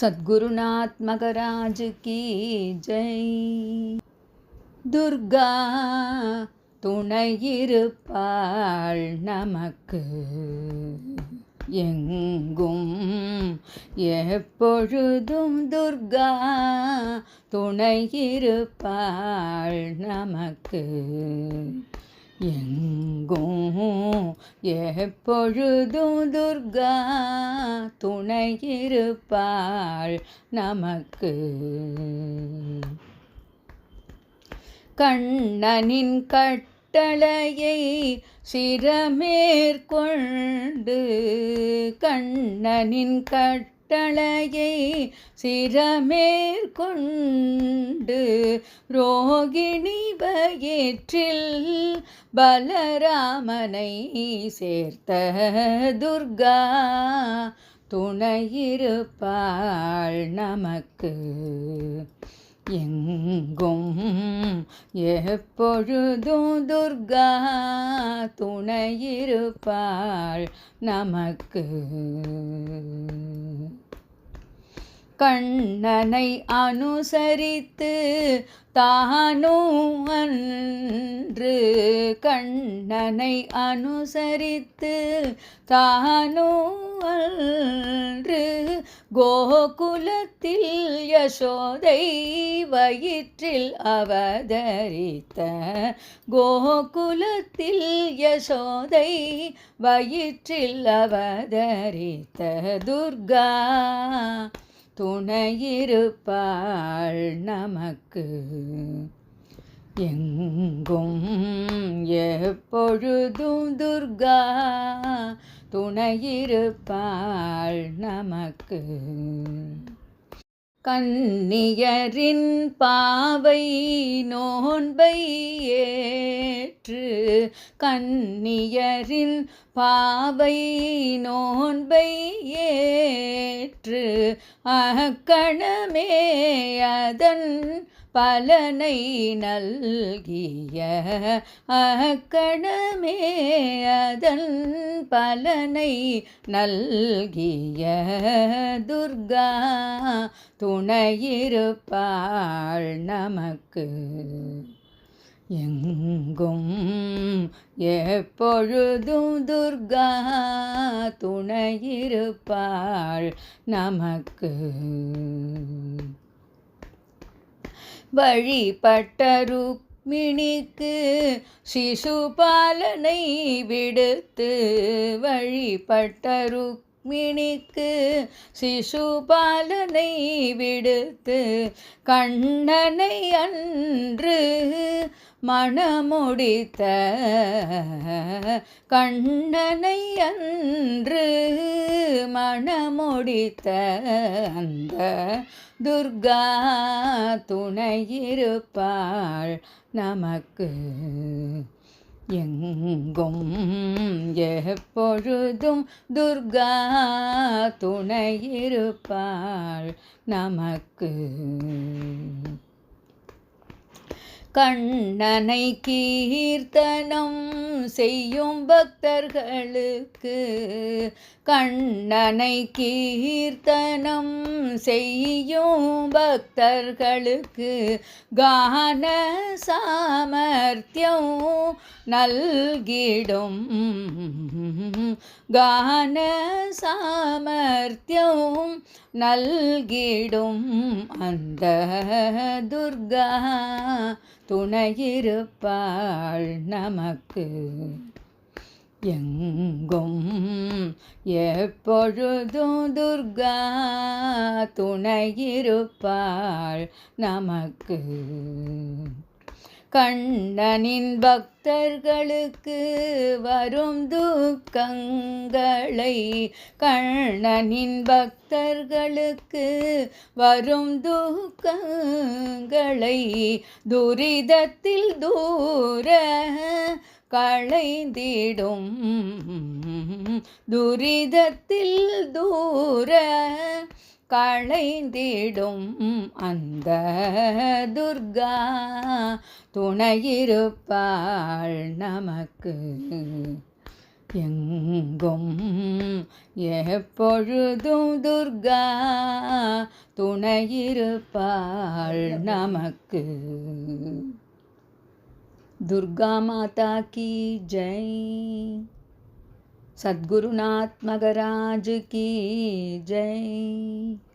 சத்குருநாத் மகராஜ் கி ஜெய். துர்கா துணையிருப்பாள் நமக்கு. எங்கும் எப்பொழுதும் துர்கா துணையிருப்பாள் நமக்கு. எங்கும் எப்பொழுதும் துர்கா துணையிருப்பாள் நமக்கு. கண்ணனின் கட்டளையை சிரமேற்கொண்டு கண்ணனின் கட்டளையை சிரமேற்கொண்டு ரோகிணி வயிற்றில் பலராமனை சேர்த்த துர்கா துணையிருப்பாள் நமக்கு. எங்கும் எப்பொழுதும் துர்கா துணையிருப்பாள் நமக்கு. கண்ணனை அனுசரித்து தானும் அன்று கண்ணனை அனுசரித்து தானும் அன்று கோகுலத்தில் யசோதை வயிற்றில் அவதரித்த. கோகுலத்தில் யசோதை வயிற்றில் அவதரித்த துர்கா துணையிருப்பாள் நமக்கு. எங்கும் எப்பொழுதும் துர்கா துணையிருப்பாள் நமக்கு. கன்னியரின் பாவை நோன்பை ஏற்று கன்னியரின் பாவை நோன்பை ஏற்று அக்கணமே அதன் பலனை நல்கிய அக்கணமே அதன் பலனை நல்கிய துர்கா துணையிருப்பாள் நமக்கு. எங்கும் எப்பொழுதும் துர்கா துணையிருப்பாள் நமக்கு. வழிபட்ட ருக்மிணிக்கு சிசுபாலனை விடுத்து வழிபட்ட ருக் ருக்மிணிக்கு சிசுபாலனை விடுத்து கண்ணனை அன்று மணமுடித்த கண்ணனை அன்று மணமுடித்த அந்த துர்கா துணையிருப்பாள் நமக்கு. எங்கும் எப்பொழுதும் துர்கா துணையிருப்பாள் நமக்கு. கண்ணனை கீர்த்தனம் செய்யும் பக்தர்களுக்கு கண்ணனை கீர்த்தனம் செய்யும் பக்தர்களுக்கு கான சாமர்த்தியம் நல்கிடும். கான சாமர்த்தியம் நல்கிடும். அந்த துர்கா துணையிருப்பாள் நமக்கு. எங்கும் எப்பொழுதும் துர்கா துணையிருப்பாள் நமக்கு. கண்ணனின் பக்தர்களுக்கு வரும் துக்கங்களை கண்ணனின் பக்தர்களுக்கு வரும் துக்கங்களை துரிதத்தில் தூர களைந்திடும். துரிதத்தில் தூர களைந்திடும். அந்த துர்கா துணையிருப்பாள் நமக்கு. எங்கும் எப்பொழுதும் துர்கா துணையிருப்பாள் நமக்கு. दुर्गा माता की जय। सद्गुरुनाथ मगराज की जय।